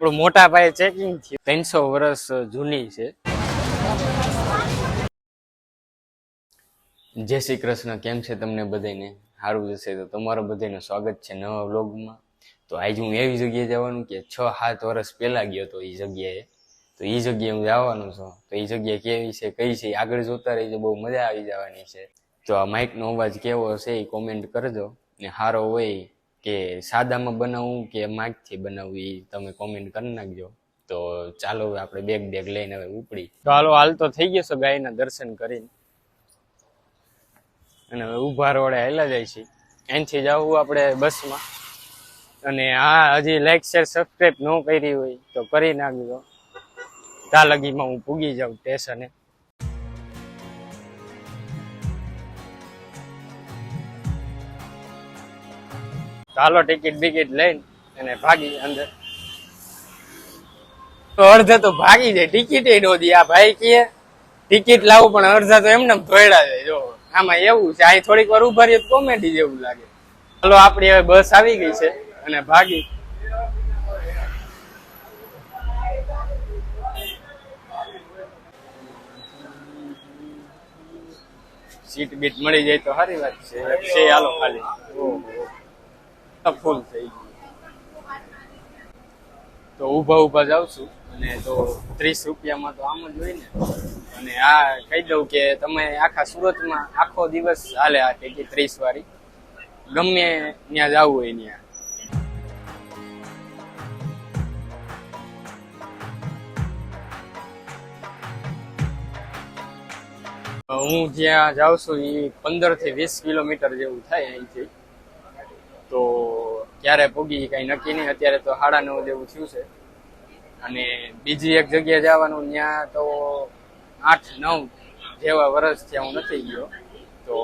આપણું મોટા પાયે ચેકિંગ થયું. ત્રણસો વર્ષ જૂની છે. જય શ્રી કૃષ્ણ, કેમ છે તમને બધાને સારું જશે તો તમારો બધાને સ્વાગત છે નવા વ્લોગમાં. તો આજે હું એવી જગ્યાએ જવાનું કે છ, સાત વર્ષ પહેલાં ગયો તો એ જગ્યાએ. તો એ જગ્યાએ હું જવાનું છું. તો એ જગ્યા કેવી છે, કઈ છે આગળ જોતા રહીજો, બહુ મજા આવી જવાની છે. તો આ માઇકનો અવાજ કેવો હશે એ કોમેન્ટ કરજો. ને સારો હોય કે સાદામાં બનાવવું કે માઇકથી બનાવવું એ તમે કોમેન્ટ કરી નાખજો. તો ચાલો આપણે બેગ બેગ લઈને હવે ઉપડી. તો હાલો, હાલ તો થઈ ગયો છે ગાયના દર્શન કરીને. અને હવે ઊભા રોડે હેલા જાય છે. એનથી જવું આપણે બસમાં. અને હા, હજી લાઈક શેર સબસ્ક્રાઈબ ન કરી હોય તો કરી નાખજો. ત્યાં લગીમાં હું પૂગી જાઉં સ્ટેશને ચાલો ટિકિટ બિકિટ લઈને અને ભાગી અંદર. તો અડધા તો ભાગી જાય, ટિકિટ એ નોધી આ ભાઈ કે ટિકિટ લાવું પણ અડધા તો એમને ધોયડા જાય. જો, આમાં એવું છે અહીં થોડીક વાર ઊભા રહીએ કોમેડી જેવું લાગે. ચાલો, આપણી હવે બસ આવી ગઈ છે અને ભાગી. સીટ બીટ મળી જાય તો સારી વાત છે. છે, હાલો, ખાલી. ઓહો ફૂલ થઈ ગયું. તો ઊભા ઊભા જાઉં છું. અને તો ત્રીસ રૂપિયામાં તો આમ જ હોય ને. અને આ કહી દઉં કે તમે આખા સુરતમાં આખો દિવસ હાલે આ ટિકિટ ત્રીસ વાળી. ગમે ત્યાં જવું હોય ત્યાં. હું જ્યાં જાઉં છું એ પંદરથી વીસ કિલોમીટર જેવું થાય અહીંથી. તો ક્યારે પૂગી કઈ નક્કી નહીં. અત્યારે તો સાડા નવ જેવું થયું છે. અને બીજી એક જગ્યાએ જવાનું, ત્યાં તો આઠ નવ જેવા વર્ષ થયા હું નથી ગયો. તો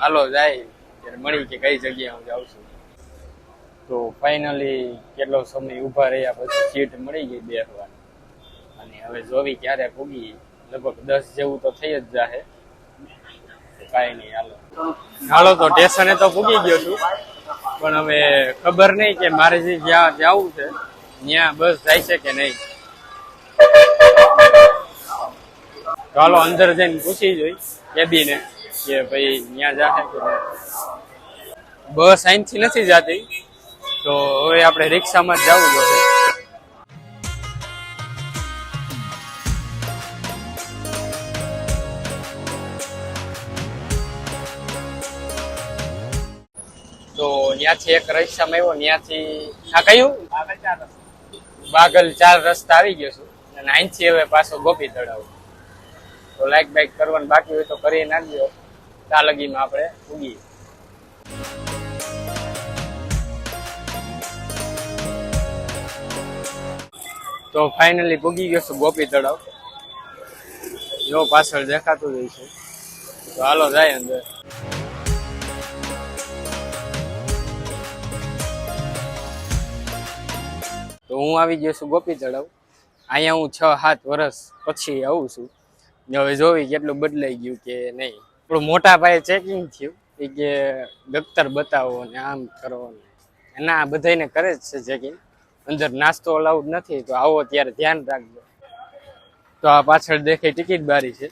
હાલો જાય, ત્યારે મળી કે કઈ જગ્યાએ હું જાઉં છું. તો ફાઇનલી કેટલો સમય ઊભા રહ્યા પછી સીટ મળી ગઈ બેસવાની. અને હવે જોવી ક્યારે પૂગી, લગભગ દસ જેવું તો થઈ જ જાહે. કાંઈ નહીં, હાલો. હાલો, તો સ્ટેશને તો પૂગી ગયો છું. પણ હવે ખબર નહીં કે મારે જે જ્યાં જવું છે, ત્યાં બસ જાય છે કે નહીં. ચાલો અંદર જઈને પૂછી જોઈ, કેબીને, કે ભાઈ ત્યાં જાશે કે બસ અહીંથી નથી જાતી, તો હવે આપણે રિક્ષામાં જ જવું જોઈએ ત્યાંથી એક રસ્તામાં આવ્યો, ત્યાંથી આ કયું? બાગલ ચાર રસ્તા આવી ગયો છું. અને અહીંથી હવે પાછો ગોપી તળાવ. તો લાઈક બાઈક કરવાનું બાકી હોય તો કરી નાખજો ત્યાં લગીમાં આપણે ઉગીએ. તો ફાઇનલી પૂગી ગયો છું ગોપી તળાવ. જો પાછળ દેખાતું જ છે. તો હાલો જાય અંદર. તો હું આવી ગયો છું ગોપી તળાવ. અહીંયા હું છ, સાત વર્ષ પછી આવું છું. હવે જોવી કેટલું બદલાઈ ગયું કે નહીં. થોડું મોટા પાયે ચેકિંગ થયું કે દફતર બતાવો ને આમ કરો ને. એના બધાને કરે જ છે ચેકિંગ અંદર નાસ્તો અલાઉડ નથી, તો આવો ત્યારે ધ્યાન રાખજો. તો આ પાછળ દેખાય ટિકિટ બારી છે.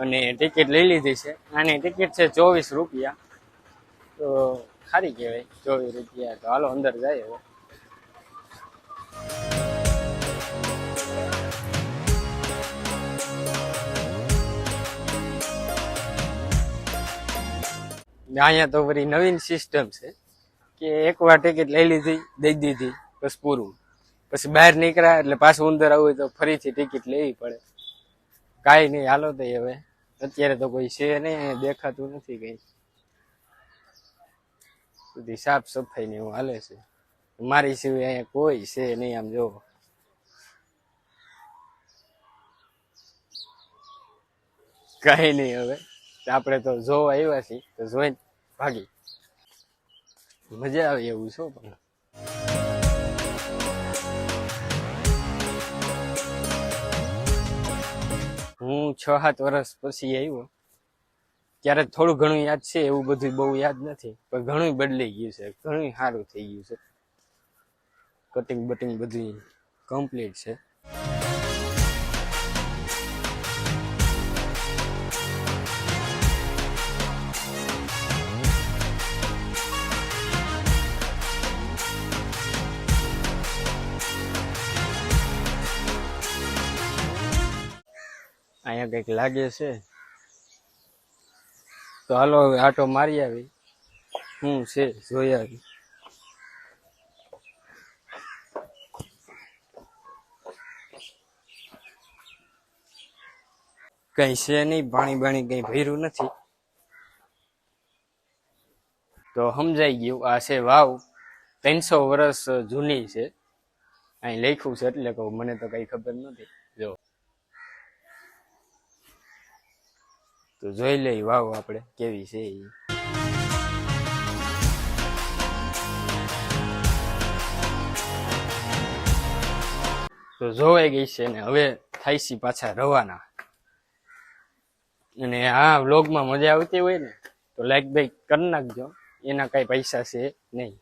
અને ટિકિટ લઈ લીધી છે. આની ટિકિટ છે ચોવીસ રૂપિયા. તો સારી કહેવાય, ચોવીસ રૂપિયા. તો હાલો અંદર જાય હવે. ને અહીંયા તો વળી નવીન સિસ્ટમ છે કે એકવાર ટિકિટ લઈ લીધી, દઈ દીધી, બસ પૂરું. પછી બહાર નીકળ્યા એટલે પાછું ઉંદર આવું હોય તો ફરીથી ટિકિટ લેવી પડે. કાંઈ નહીં, હાલો તો હવે. અત્યારે તો કોઈ છે નહીં દેખાતું નથી કંઈ. બધી સાફ સફાઈ ને એવું હાલે છે. મારી સિવાય અહીંયા કોઈ છે નહીં, આમ જોવો. કઈ નહીં હવે. આપણે તો જોવા આવ્યા છીએ, તો જોઈને ભાગી. મજા આવે એવું છો પણ. હું છ સાત વર્ષ પછી આવ્યો. ત્યારે થોડું ઘણું યાદ છે, એવું બધું બહુ યાદ નથી. પણ ઘણું બદલાઈ ગયું છે, ઘણું સારું થઈ ગયું છે. કટિંગ બટિંગ બધું કમ્પ્લીટ છે. અહીંયા કંઈક લાગે છે. તો હાલો હવે આટો મારી આવી. હું છે, જોઈ આવી. કઈ છે નહીં, પાણી બાણી કઈ ભર્યું નથી. તો સમજાઈ ગયું, આ છે વાવ. ત્રણસો વર્ષ જૂની છે. અહીં લખ્યું છે એટલે કહું, મને તો કઈ ખબર નથી. જો. તો જોઈ લઈ વાવ, આપણે કેવી છે એ તો જોવાઈ ગઈ છે ને હવે થાય છે પાછા રવાના. અને આ વ્લોગમાં મજા આવતી હોય ને, તો લાઈક બાઈક કરી નાખજો. એના કઈ પૈસા છે નહીં.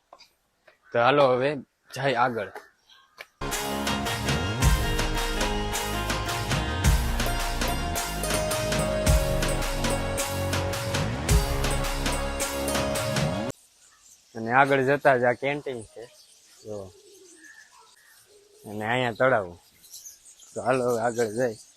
તો હાલો હવે જાય આગળ. અને આગળ જતા જ આ કેન્ટીન છે. જો. અને અહીંયા તળાવ. તો હાલો આગળ જાય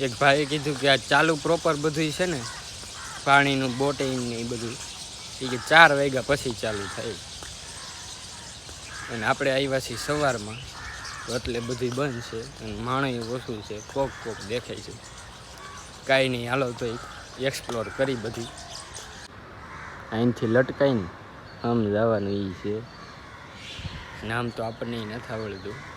એક ભાઈએ કીધું કે આ ચાલુ પ્રોપર બધું છે ને, પાણીનું બોટિંગ ને એ બધું. એ કે ચાર વાગ્યા પછી ચાલુ થાય. અને આપણે આવ્યા છીએ સવારમાં એટલે બધું બંધ છે અને માણસ ઓછું છે, કોક કોક દેખાય છે. કાંઈ નહીં, હાલો તો એક્સપ્લોર કરી બધી. અહીંથી લટકાઈને આમ જવાનું એ છે. નામ તો આપણને નથી આવડતું.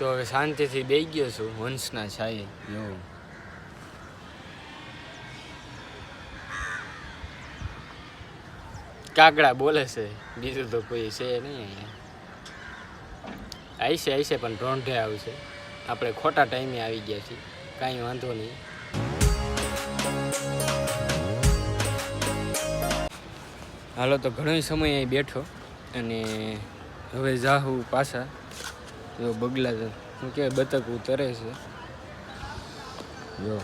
તો હવે શાંતિથી બે ગયો છું, વંશના છાયે. જો કાગડા બોલે છે, બીજું તો કોઈ છે નહીં અહીંયા. આવીશે આવશે પણ ઢોંઢે આવશે. આપણે ખોટા ટાઈમે આવી ગયા છીએ, કાંઈ વાંધો નહીં. હાલો, તો ઘણો સમય અહીં બેઠો, અને હવે જાહું પાછા. જો બગલા શું કહેવાય બતક ઉતરે છે. જો.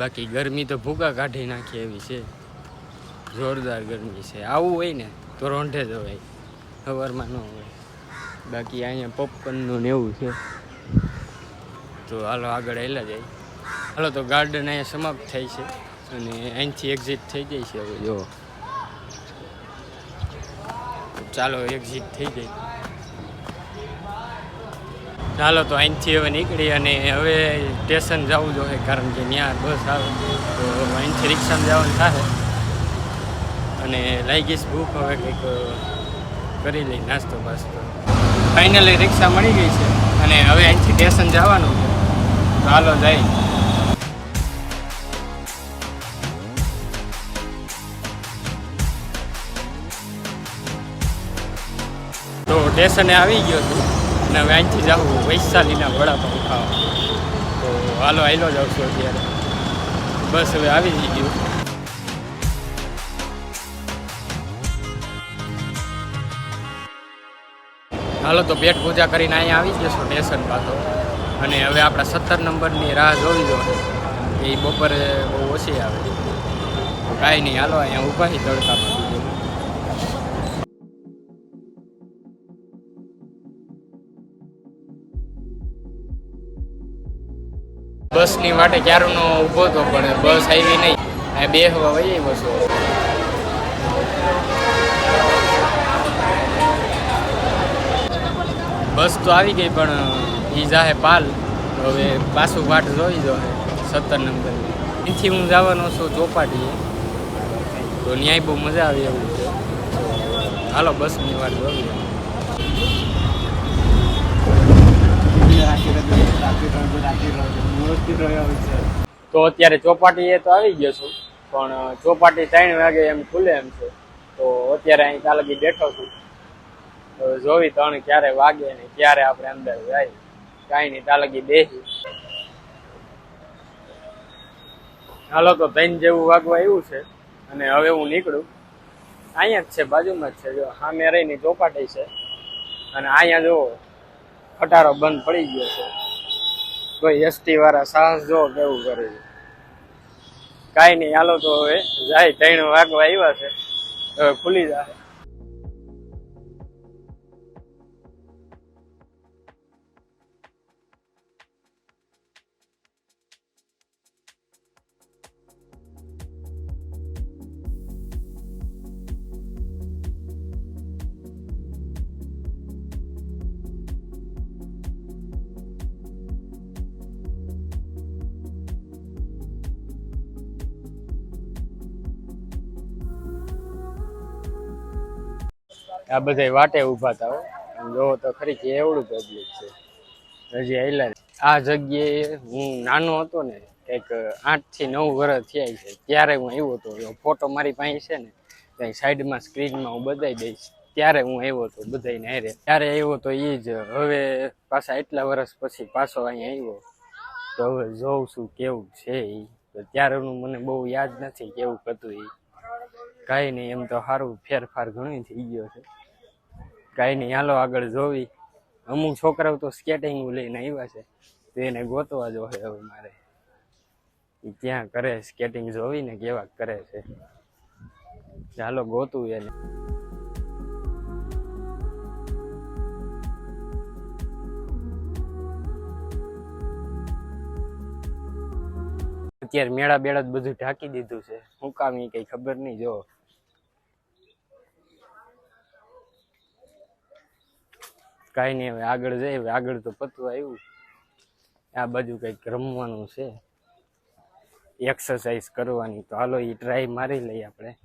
બાકી ગરમી તો ભૂકા કાઢી નાખી એવી છે. જોરદાર ગરમી છે. આવું હોય ને તો રોંઢે જવાય સવારમાં ન હોય. બાકી અહીંયા પોપકોર્નનું ને એવું છે. તો હાલો આગળ હેલા જાય. હાલો તો ગાર્ડન અહીંયા સમાપ્ત થાય છે. અને અહીંથી એક્ઝિટ થઈ જાય છે હવે, જો. ચાલો એક્ઝિટ થઈ જાય. ચાલો તો અહીંથી હવે નીકળી અને હવે સ્ટેશન જવું જોઈએ, કારણ કે ત્યાં બસ આવે. તો અહીંથી રિક્ષામાં જવાનું થાય અને લઈ ગઈશ ભૂખ હવે કંઈક કરી લઈ, નાસ્તો બાસ્તો. ફાઇનલી રિક્ષા મળી ગઈ છે અને હવે અહીંથી સ્ટેશન જવાનું છે. હાલો, જાય તો સ્ટેશને આવી ગયો છું. અને હવે અહીંથી જાઉં વૈશાલીના વડાપાઉં ખાવા. તો હાલો આયલો જાઉં છું અત્યારે. બસ હવે આવી જ ગયું. હાલો, તો પેટ પૂજા કરીને અહીંયા આવી જશો સ્ટેશન પાછો અને હવે આપણા સત્તર નંબરની રાહ જોવી દો એ બપોરે બહુ ઓછી આવે. કાંઈ નહીં, હાલો, અહીંયા ઊભા તડકામાં. બસની માટે ક્યારનો ઊભો તો પણ બસ આવી નહીં. બે હવા વહી બસો. બસ તો આવી ગઈ પણ ઈ જાહે પાલ. હવે પાછું વાટ જોઈ જો સત્તર નંબર. અહીંથી હું જવાનો છું ચોપાટીએ. તો ન્યાય બહુ મજા આવી એવું હાલો, બસની વાટ જોઈ તો અત્યારે ચોપાટીએ તો આવી ગયો છું, પણ ચોપાટી ત્રણ વાગે એમ ખુલે એમ છે. તો અત્યારે અહીં કાલગી બેઠો છું. તો જોવી ત્રણ ક્યારે વાગે ને ક્યારે આપણે અંદર જાય. કાંઈ નહીં તાલગી લગી બેસી. હાલો તો ત્રણ જેવું વાગવા એવું છે, અને હવે હું નીકળું. અહીંયા જ છે, બાજુમાં જ છે, જો, સામે રહીને ચોપાટી છે. અને અહીંયા જો ખટારો બંધ પડી ગયો છે. કોઈ એસટી વાળા સાહસ જો કેવું કરે છે? કાંઈ નહીં, હાલો તો હવે જાય, ત્રણ વાગવા આવ્યા છે. હવે ખુલી જાય આ બધા વાટે ઊભા હતા. જોવો તો ખરી કે એવડું પબ્લિક છે. હજી આયલા આ જગ્યાએ હું નાનો હતો ને, કંઈક આઠથી નવ વર્ષ થયા છે. ત્યારે હું આવ્યો હતો ફોટો મારી પાસે છે ને, ત્યાં સાઈડમાં સ્ક્રીનમાં હું બતાવી દઈશ. ત્યારે હું આવ્યો હતો બધાને હારે. ત્યારે આવ્યો તો એ જ, હવે પાછા એટલા વર્ષ પછી પાછો અહીંયા આવ્યો. તો હવે જોઉં છું કેવું છે એ તો ત્યારેનું મને બહુ યાદ નથી કેવું હતું એ કાંઈ નહીં, એમ તો સારું ફેરફાર ઘણું થઈ ગયો છે. કાંઈ નહીં, હાલો આગળ જોવી. અમુક છોકરાઓ તો સ્કેટિંગ લઈને આવ્યા છે, તો એને ગોતવા જો હવે મારે. ક્યાં કરે સ્કેટિંગ જોવી ને કેવા કરે છે. ચાલો ગોતું એને. અત્યારે મેળા બેળા બધું ઢાંકી દીધું છે. હું કામ એ કઈ ખબર નહીં, જો. કાંઈ નહીં હવે આગળ જઈ હવે આગળ તો પતવા આવ્યું. આ બાજુ કંઈક રમવાનું છે. એક્સરસાઇઝ કરવાની તો હાલો એ ટ્રાય મારી લઈએ આપણે.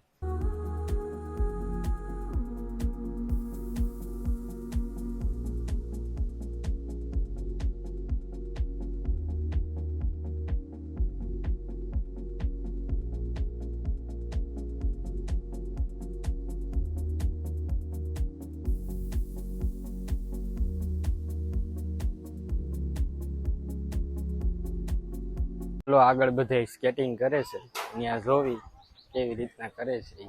ચલો આગળ બધે સ્કેટિંગ કરે છે ત્યાં જોવી કેવી રીતના કરે છે.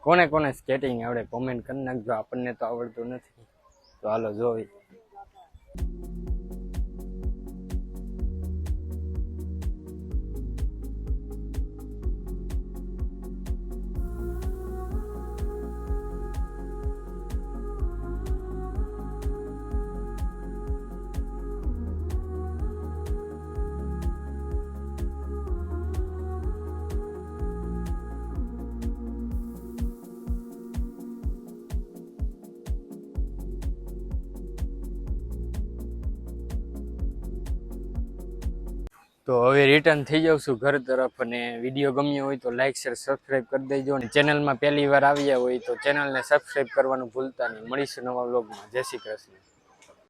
કોને કોને સ્કેટિંગ આવડે કોમેન્ટ કરી નાખજો. આપણને તો આવડતું નથી. તો હાલો જોવી. તો હવે રિટર્ન થઈ જાઉં છું ઘર તરફ અને વીડિયો ગમ્યો હોય તો લાઈક શેર સબસ્ક્રાઈબ કરી દેજો. અને ચેનલમાં પહેલી વાર આવ્યા હોય તો ચેનલને સબસ્ક્રાઈબ કરવાનું ભૂલતા નહીં. મળીશું નવા વ્લોગમાં જય શ્રી કૃષ્ણ.